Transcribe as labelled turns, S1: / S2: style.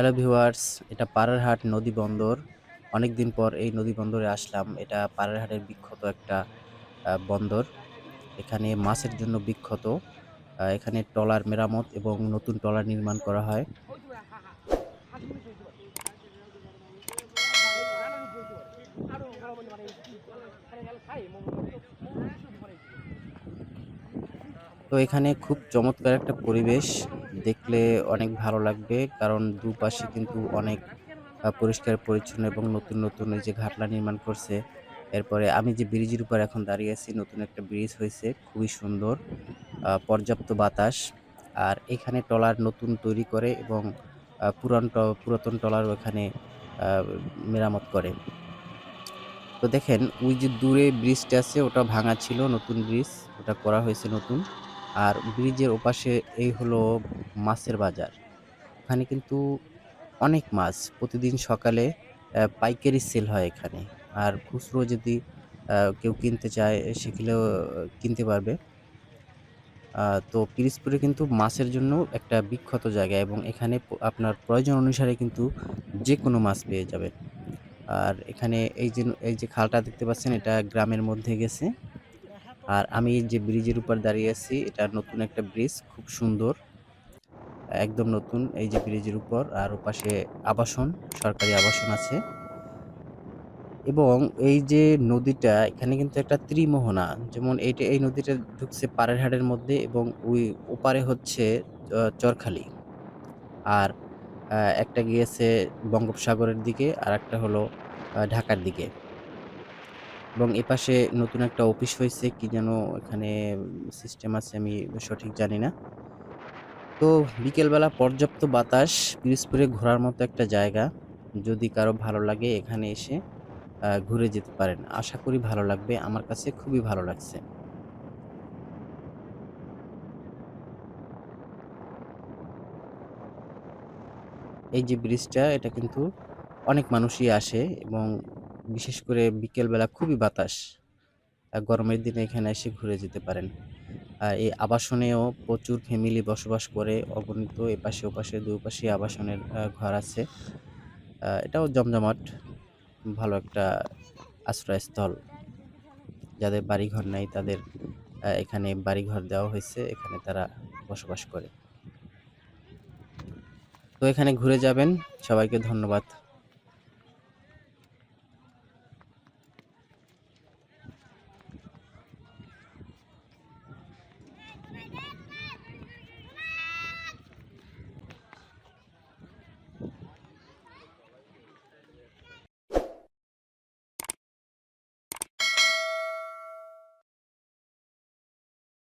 S1: Hello viewers এটা পাড়ারহাট নদী বন্দর। অনেক দিন পর এই নদী বন্দরে আসলাম। এটা পাড়ারহাটের বিখ্যাত একটা বন্দর। এখানে মাছের জন্য বিখ্যাত। এখানে ট্রলার মেরামত এবং নতুন ট্রলার নির্মাণ করা হয়। তো এখানে খুব চমৎকার একটা পরিবেশ। দেখলে অনেক ভালো লাগবে। কারণ দুপাশে কিন্তু অনেক পরিষ্কার পরিচ্ছন্ন এবং নতুন নতুন এই যে ঘাটলা নির্মাণ করছে। এরপরে আমি যে ব্রিজের উপর এখন দাঁড়িয়ে আছি নতুন একটা ব্রিজ হয়েছে খুবই সুন্দর পর্যাপ্ত বাতাস। আর এখানে ট্রলার নতুন তৈরি করে এবং পুরান পুরাতন ট্রলারও এখানে আহ, মেরামত করে। তো দেখেন ওই যে দূরে ব্রিজটা আছে ওটা ভাঙা ছিল নতুন ব্রিজ ওটা করা হয়েছে নতুন। আর ব্রিজের ওপাশে এই হলো মাছের বাজার। ওখানে কিন্তু অনেক মাছ প্রতিদিন সকালে পাইকারি সেল হয় এখানে। আর খুচরো যদি কেউ কিনতে চায় সেগুলো কিনতে পারবে। তো পিরিজপুরে কিন্তু মাছের জন্য একটা বিখ্যাত জায়গা এবং এখানে আপনার প্রয়োজন অনুসারে কিন্তু যে কোনো মাছ পেয়ে যাবেন। আর এখানে এই যে এই যে খালটা দেখতে পাচ্ছেন, এটা গ্রামের মধ্যে গেছে। আর আমি যে ব্রিজের উপর দাঁড়িয়ে আছি, এটা নতুন একটা ব্রিজ, খুব সুন্দর। একদম নতুন, এই যে ব্রিজের উপর, আর ওপাশে আবাসন, সরকারি আবাসন আছে। এবং এই যে নদীটা, এখানে কিন্তু একটা ত্রিমোহনা, যেমন এইটা, এই নদীটা ঢুকছে পাড়েরহাটের মধ্যে এবং ওই ওপারে হচ্ছে চরখালি। আর একটা গিয়েছে বঙ্গোপসাগরের দিকে আর একটা হলো ঢাকার দিকে। এবং এপাশে নতুন একটা অফিস হয়েছে, কি যেন এখানে সিস্টেম আছে আমি সঠিক জানি না। তো বিকেলবেলা পর্যাপ্ত বাতাস, পিরোজপুরে ঘোরার মতো একটা জায়গা। যদি কারও ভালো লাগে এখানে এসে ঘুরে যেতে পারেন। আশা করি ভালো লাগবে, আমার কাছে খুবই ভালো লাগছে। এই যে ব্রিজটা, এটা কিন্তু অনেক মানুষই আসে এবং বিশেষ করে বিকেলবেলা খুবই বাতাস। গরমের দিনে এখানে এসে ঘুরে যেতে পারেন। আর এই আবাসনেও প্রচুর ফ্যামিলি বসবাস করে, অগণিত এপাশে ওপাশে দুই পাশে আবাসনের ঘর আছে। এটাও জমজমাট, ভালো একটা আশ্রয়স্থল। যাদের বাড়িঘর নাই, তাদের এখানে বাড়িঘর দেওয়া হয়েছে, এখানে তারা বসবাস করে। তো এখানে ঘুরে যাবেন। সবাইকে ধন্যবাদ।